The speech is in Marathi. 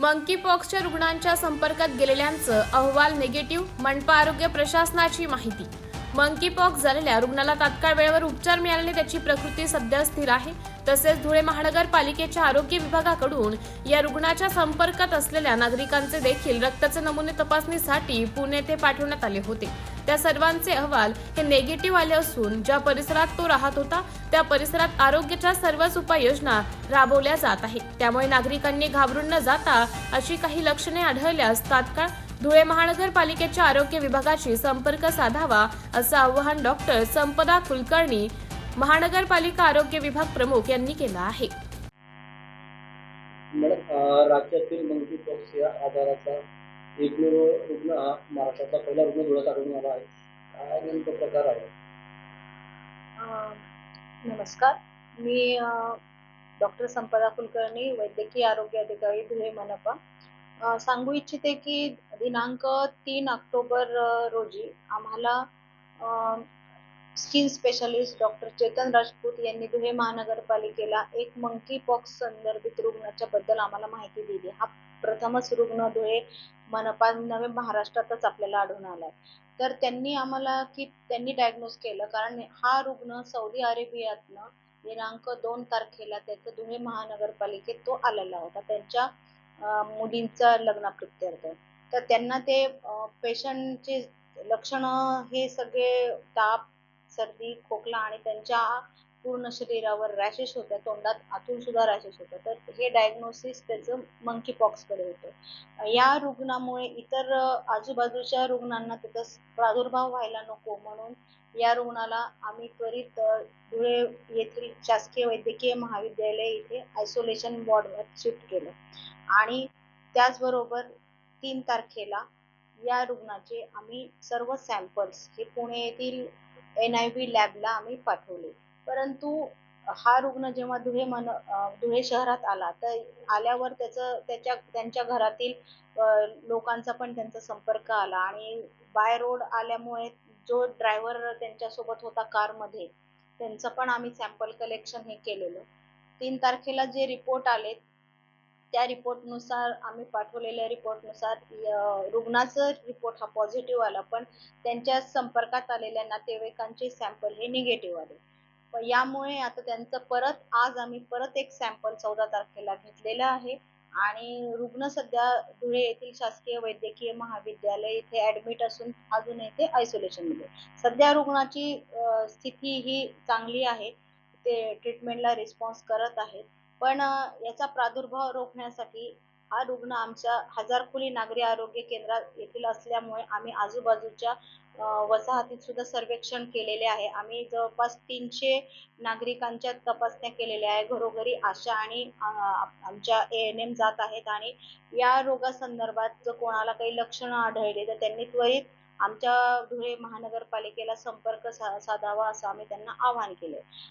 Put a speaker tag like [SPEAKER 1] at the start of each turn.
[SPEAKER 1] मंकी पॉक्सच्या रुग्णांच्या संपर्कात गेलेल्यांचं अहवाल निगेटिव्ह मनपा आरोग्य प्रशासनाची माहिती. मंकी पॉक्स झालेल्या रुग्णाला तात्काळ वेळेवर उपचार मिळाल्याने त्याची प्रकृती सध्या स्थिर आहे. तसेच धुळे महानगरपालिकेच्या आरोग्य विभागाकडून या रुग्णाच्या संपर्कात असलेल्या नागरिकांचे देखील रक्ताचे नमुने तपासणीसाठी पुणे येथे पाठवण्यात आले होते. त्या सर्वांचे अहवाल हे निगेटिव्ह आले असून ज्या परिसरात तो राहत होता त्या परिसरात आरोग्याच्या सर्वच उपाययोजना राबवल्या जात आहेत. त्यामुळे नागरिकांनी घाबरून न जाता अशी काही लक्षणे आढळल्यास तात्काळ धुळे महानगरपालिकेच्या आरोग्य विभागाशी संपर्क साधावा असं आवाहन डॉक्टर संपदा कुलकर्णी महानगरपालिका आरोग्य विभाग प्रमुख यांनी केलं आहे.
[SPEAKER 2] राज्यातील मंकी पॉक्स या आजाराचा एकमेव रुग्ण हा महाराष्ट्राचा पहिला रुग्ण धुळ्यात आढळून आला आहे. काय नेमकं प्रकार आहे?
[SPEAKER 3] नमस्कार. मी डॉक्टर संपदा कुलकर्णी वैद्यकीय आरोग्य अधिकारी धुळे मनपा. सांगू इच्छिते की दिनांक तीन ऑक्टोबर रोजी आम्हाला skin specialist doctor Chetan Rajput यांनी धुळे महानगरपालिकेला एक मंकी पॉक्स संदर्भित रुग्णाच्या बद्दल आम्हाला माहिती दिली. हा प्रथमच रुग्ण धुळे मनपा नवे महाराष्ट्रातच आपल्याला आढळून आलाय. तर त्यांनी आम्हाला की त्यांनी डायग्नोज केलं. कारण हा रुग्ण सौदी अरेबियातनं दिनांक दोन तारखेला त्याचं धुळे महानगरपालिकेत तो आलेला होता. त्यांच्या मुलींचा मुलींचा लग्नाप्रित्यर्थ तर त्यांना ते पेशंटचे लक्षणं हे सगळे ताप सर्दी खोकला आणि त्यांच्या पूर्ण शरीरावर रॅशेस होत्या. तोंडात आतून सुद्धा रॅशेस होत्या. तर हे डायग्नोसिस त्याचं मंकी पॉक्सकडे होतं. या रुग्णामुळे इतर आजूबाजूच्या रुग्णांना त्याचा प्रादुर्भाव व्हायला नको. म्हणून या रुग्णाला आम्ही त्वरित धुळे येथील शासकीय वैद्यकीय महाविद्यालय इथे आयसोलेशन वॉर्डवर शिफ्ट केलं. आणि त्याचबरोबर तीन तारखेला या रुग्णाचे आम्ही सर्व सॅम्पल्स हे पुणे येथील एन आय व्ही लॅबला आम्ही पाठवले. परंतु हा रुग्ण जेव्हा धुळे मन धुळे शहरात आला तर आल्यावर त्याचं त्याच्या त्यांच्या घरातील लोकांचा पण त्यांचा संपर्क आला. आणि बाय रोड आल्यामुळे जो ड्रायव्हर त्यांच्यासोबत होता कारमध्ये त्यांचं पण आम्ही सॅम्पल कलेक्शन हे केलेलं. तीन तारखेला जे रिपोर्ट आले त्या रिपोर्टनुसार आम्ही पाठवलेल्या रिपोर्टनुसार रुग्णाचा रिपोर्ट हा पॉझिटिव्ह आला. पण त्यांच्या संपर्कात आलेल्या नातेवाईकांचे सॅम्पल हे निगेटिव्ह आले. पण यामुळे आता त्यांचं परत आज आम्ही परत एक सॅम्पल चौदा तारखेला घेतलेला आहे. आणि रुग्ण सध्या धुळे येथील शासकीय वैद्यकीय महाविद्यालय इथे ऍडमिट असून अजून येथे आयसोलेशनमध्ये सध्या रुग्णाची स्थिती ही चांगली आहे. ते ट्रीटमेंटला रिस्पॉन्स करत आहेत. पण याचा प्रादुर्भाव रोखण्यासाठी हा रुग्ण आमच्या हजारखुली नागरी आरोग्य केंद्रात येथील असल्यामुळे आम्ही आजूबाजूच्या वसाहतीत सुद्धा सर्वेक्षण केलेले आहे. आम्ही जवळपास तीनशे नागरिकांच्या तपासण्या केलेल्या आहे. घरोघरी आशा आणि आमच्या ए एन एम जात आहेत आणि या रोगासंदर्भात जर कोणाला काही लक्षणं आढळली तर त्यांनी त्वरित आमच्या धुळे महानगरपालिकेला संपर्क सा साधावा असं आम्ही त्यांना आवाहन केले